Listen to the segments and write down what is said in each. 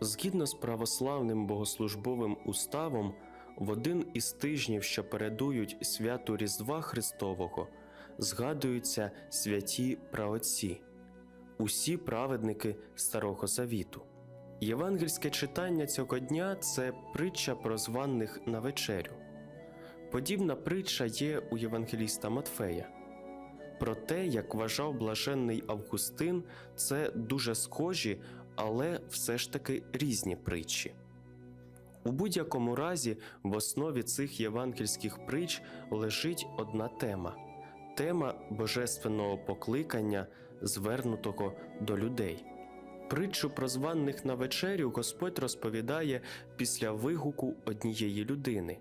Згідно з православним богослужбовим уставом, в один із тижнів, що передують святу Різдва Христового, згадуються святі праотці, усі праведники Старого Завіту. Євангельське читання цього дня це притча про званих на вечерю. Подібна притча є у Євангеліста Матфея. Про те, як вважав блаженний Августин, це дуже схожі, але все ж таки різні притчі. У будь-якому разі в основі цих євангельських притч лежить одна тема тема божественного покликання, звернутого до людей. Притчу про званих на вечерю Господь розповідає після вигуку однієї людини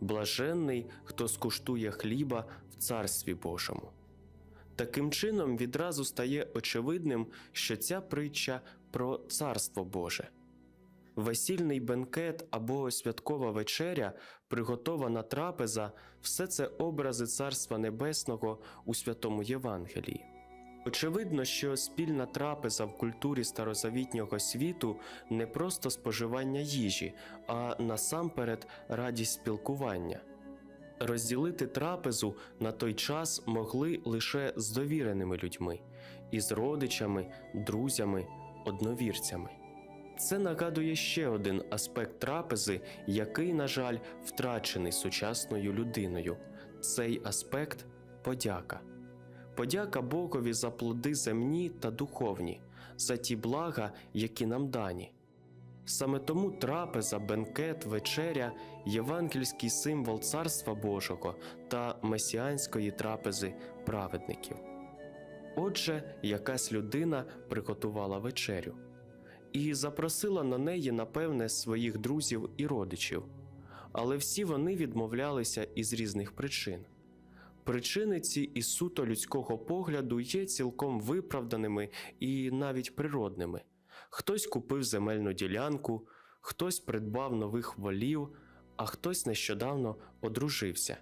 Блаженний, хто скуштує хліба в Царстві Божому. Таким чином відразу стає очевидним, що ця притча про Царство Боже. Весільний бенкет або святкова вечеря, приготована трапеза все це образи Царства Небесного у Святому Євангелії. Очевидно, що спільна трапеза в культурі старозавітнього світу не просто споживання їжі, а насамперед радість спілкування. Розділити трапезу на той час могли лише з довіреними людьми, із родичами, друзями, одновірцями. Це нагадує ще один аспект трапези, який, на жаль, втрачений сучасною людиною. Цей аспект подяка. Подяка Богові за плоди земні та духовні, за ті блага, які нам дані. Саме тому трапеза, бенкет, вечеря євангельський символ Царства Божого та месіанської трапези праведників. Отже, якась людина приготувала вечерю і запросила на неї, напевне, своїх друзів і родичів, але всі вони відмовлялися із різних причин. Причини ці із суто людського погляду є цілком виправданими і навіть природними. Хтось купив земельну ділянку, хтось придбав нових волів, а хтось нещодавно одружився.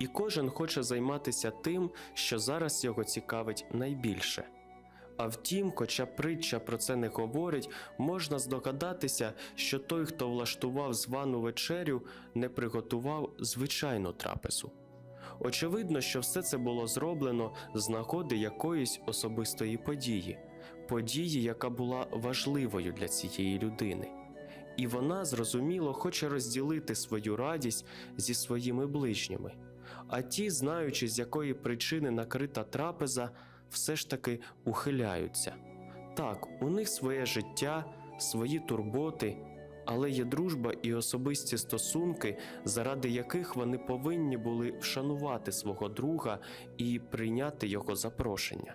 І кожен хоче займатися тим, що зараз його цікавить найбільше. А втім, хоча притча про це не говорить, можна здогадатися, що той, хто влаштував звану вечерю, не приготував звичайну трапезу. Очевидно, що все це було зроблено з нагоди якоїсь особистої події, події, яка була важливою для цієї людини. І вона, зрозуміло, хоче розділити свою радість зі своїми ближніми. А ті, знаючи, з якої причини накрита трапеза, все ж таки ухиляються. Так, у них своє життя, свої турботи, але є дружба і особисті стосунки, заради яких вони повинні були вшанувати свого друга і прийняти його запрошення.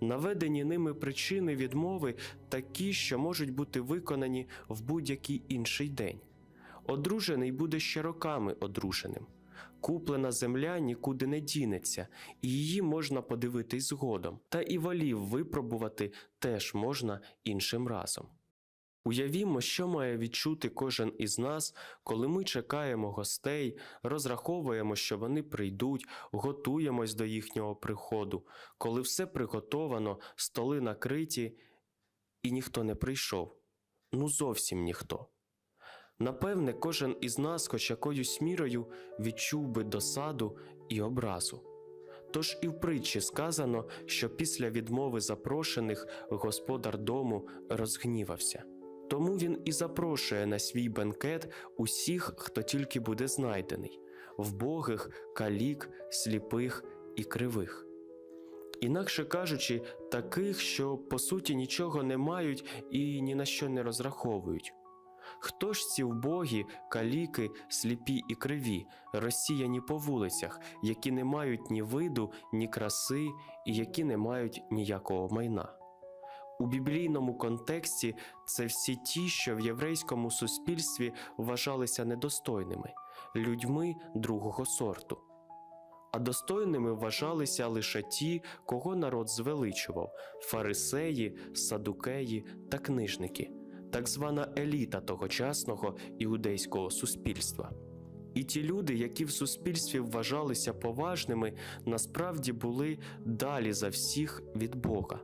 Наведені ними причини відмови такі, що можуть бути виконані в будь-який інший день. Одружений буде ще роками одруженим. Куплена земля нікуди не дінеться, і її можна подивитись згодом, та і валів випробувати теж можна іншим разом. Уявімо, що має відчути кожен із нас, коли ми чекаємо гостей, розраховуємо, що вони прийдуть, готуємось до їхнього приходу, коли все приготовано, столи накриті, і ніхто не прийшов. Ну зовсім ніхто. Напевне, кожен із нас, хоч якоюсь мірою, відчув би досаду і образу. Тож і в притчі сказано, що після відмови запрошених господар дому розгнівався. Тому він і запрошує на свій бенкет усіх, хто тільки буде знайдений вбогих, калік, сліпих і кривих. Інакше кажучи, таких, що по суті нічого не мають і ні на що не розраховують. Хто ж ці вбогі, каліки, сліпі і криві, розсіяні по вулицях, які не мають ні виду, ні краси і які не мають ніякого майна? У біблійному контексті це всі ті, що в єврейському суспільстві вважалися недостойними, людьми другого сорту. А достойними вважалися лише ті, кого народ звеличував фарисеї, садукеї та книжники, так звана еліта тогочасного іудейського суспільства. І ті люди, які в суспільстві вважалися поважними, насправді були далі за всіх від Бога.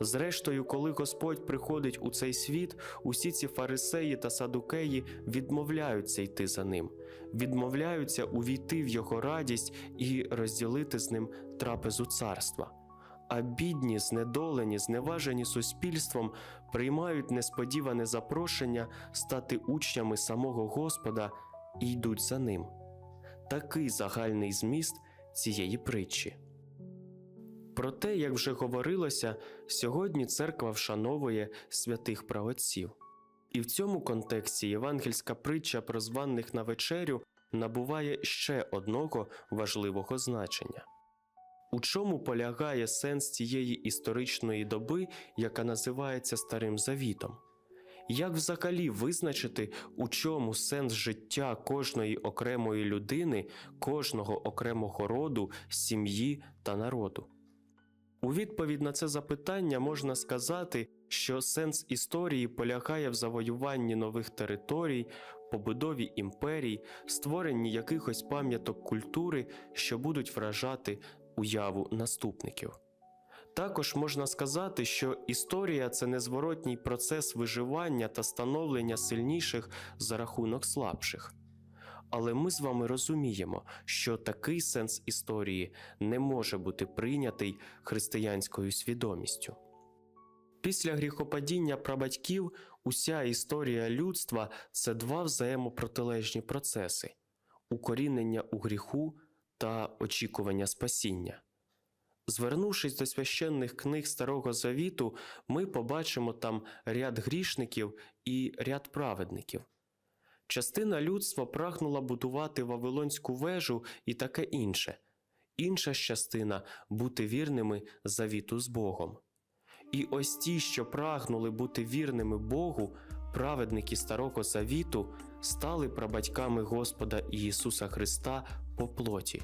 Зрештою, коли Господь приходить у цей світ, усі ці фарисеї та садукеї відмовляються йти за ним, відмовляються увійти в його радість і розділити з ним трапезу царства. А бідні, знедолені, зневажені суспільством приймають несподіване запрошення стати учнями самого Господа і йдуть за ним. Такий загальний зміст цієї притчі. Проте, як вже говорилося, сьогодні церква вшановує святих праотців. І в цьому контексті євангельська притча про званих на вечерю набуває ще одного важливого значення. У чому полягає сенс цієї історичної доби, яка називається Старим Завітом? Як взагалі визначити, у чому сенс життя кожної окремої людини, кожного окремого роду, сім'ї та народу? У відповідь на це запитання можна сказати, що сенс історії полягає в завоюванні нових територій, побудові імперій, створенні якихось пам'яток культури, що будуть вражати уяву наступників. Також можна сказати, що історія це незворотній процес виживання та становлення сильніших за рахунок слабших. Але ми з вами розуміємо, що такий сенс історії не може бути прийнятий християнською свідомістю. Після гріхопадіння прабатьків уся історія людства це два взаємопротилежні процеси укорінення у гріху та очікування спасіння. Звернувшись до священних книг Старого Завіту, ми побачимо там ряд грішників і ряд праведників. Частина людства прагнула будувати Вавилонську вежу і таке інше, інша ж частина бути вірними завіту з Богом. І ось ті, що прагнули бути вірними Богу, праведники Старого Завіту, стали прабатьками Господа Ісуса Христа по плоті.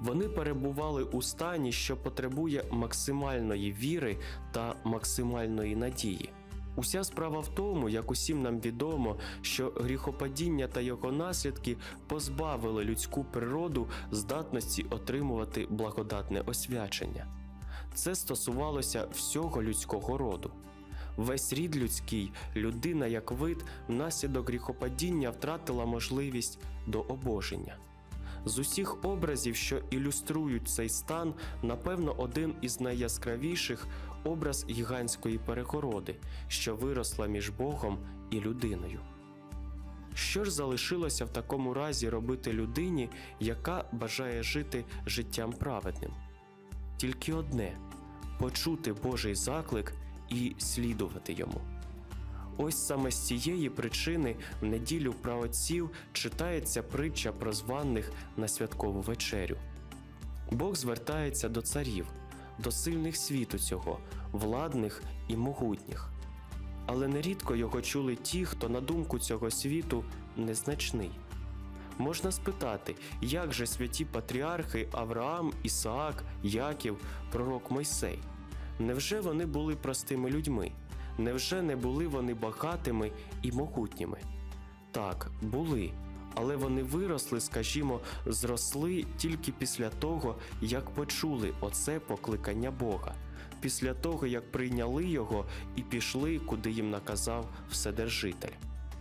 Вони перебували у стані, що потребує максимальної віри та максимальної надії. Уся справа в тому, як усім нам відомо, що гріхопадіння та його наслідки позбавили людську природу здатності отримувати благодатне освячення. Це стосувалося всього людського роду. Весь рід людський, людина як вид, внаслідок гріхопадіння втратила можливість до обоження. З усіх образів, що ілюструють цей стан, напевно, один із найяскравіших образ гігантської перегороди, що виросла між Богом і людиною. Що ж залишилося в такому разі робити людині, яка бажає жити життям праведним? Тільки одне почути Божий заклик і слідувати йому. Ось саме з цієї причини в неділю праотців читається притча про званих на святкову вечерю. Бог звертається до царів, до сильних світу цього, владних і могутніх. Але нерідко його чули ті, хто на думку цього світу незначний. Можна спитати, як же святі патріархи Авраам, Ісаак, Яків, пророк Мойсей? Невже вони були простими людьми? Невже не були вони багатими і могутніми? Так, були, але вони виросли, скажімо, зросли тільки після того, як почули оце покликання Бога, після того, як прийняли його і пішли, куди їм наказав Вседержитель.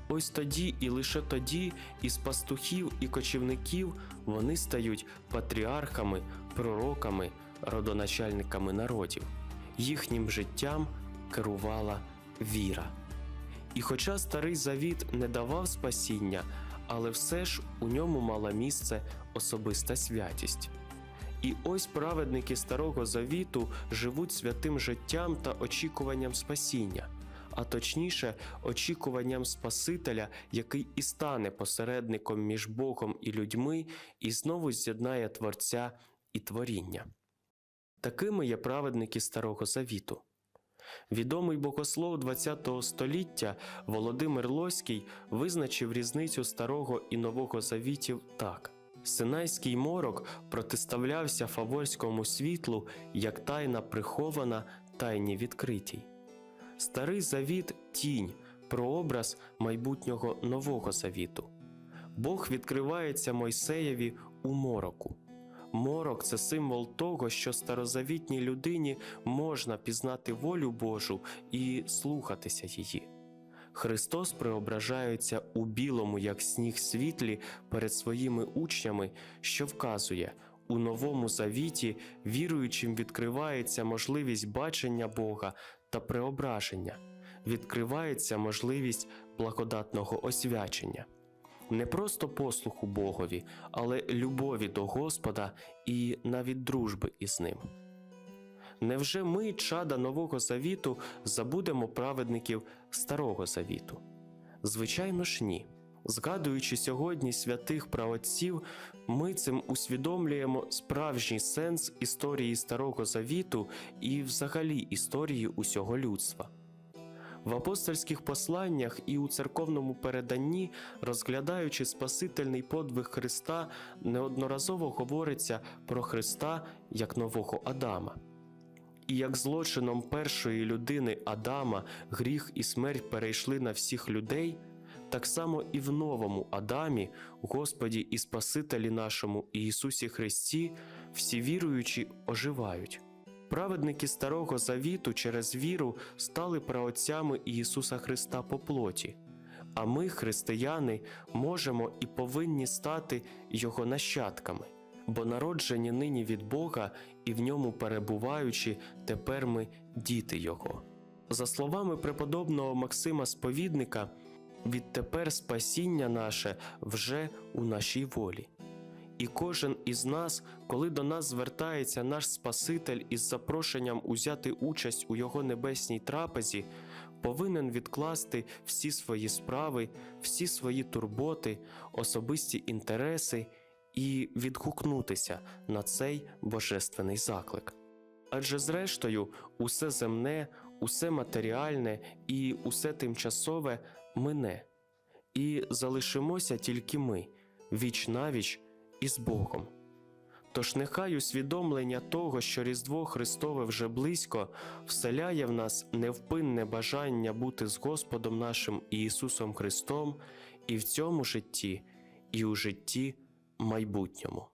Ось тоді і лише тоді із пастухів і кочівників вони стають патріархами, пророками, родоначальниками народів. Їхнім життям керувала віра. І хоча старий завіт не давав спасіння, але все ж у ньому мала місце особиста святість. І ось праведники Старого Завіту живуть святим життям та очікуванням спасіння, а точніше, очікуванням Спасителя, який і стане посередником між Богом і людьми, і знову з'єднає Творця і творіння. Такими є праведники Старого Завіту. Відомий богослов ХХ століття Володимир Лоський визначив різницю старого і нового завітів так: Синайський морок протиставлявся фаворському світлу як тайна прихована тайні відкритій. Старий завіт тінь, прообраз майбутнього нового завіту. Бог відкривається Мойсеєві у мороку. Морок це символ того, що старозавітній людині можна пізнати волю Божу і слухатися її. Христос преображається у білому, як сніг світлі, перед своїми учнями, що вказує, у новому завіті віруючим відкривається можливість бачення Бога та преображення, відкривається можливість благодатного освячення. Не просто послуху Богові, але любові до Господа і навіть дружби із ним. Невже ми, чада Нового Завіту, забудемо праведників Старого Завіту? Звичайно ж ні. Згадуючи сьогодні святих праотців, ми цим усвідомлюємо справжній сенс історії Старого Завіту і взагалі історії усього людства. В апостольських посланнях і у церковному переданні, розглядаючи Спасительний подвиг Христа, неодноразово говориться про Христа як нового Адама. І як злочином першої людини Адама гріх і смерть перейшли на всіх людей, так само і в новому Адамі, Господі і Спасителі нашому Ісусі Христі, всі віруючі оживають. Праведники Старого Завіту через віру стали праотцями Ісуса Христа по плоті, а ми, християни, можемо і повинні стати Його нащадками, бо народжені нині від Бога і в ньому перебуваючи, тепер ми діти Його. За словами преподобного Максима Сповідника, відтепер спасіння наше вже у нашій волі. І кожен із нас, коли до нас звертається наш Спаситель із запрошенням узяти участь у Його небесній трапезі, повинен відкласти всі свої справи, всі свої турботи, особисті інтереси і відгукнутися на цей божественний заклик. Адже зрештою, усе земне, усе матеріальне і усе тимчасове мине, і залишимося тільки ми, віч навіч із Богом. Тож нехай усвідомлення того, що Різдво Христове вже близько, вселяє в нас невпинне бажання бути з Господом нашим Ісусом Христом і в цьому житті, і у житті майбутньому.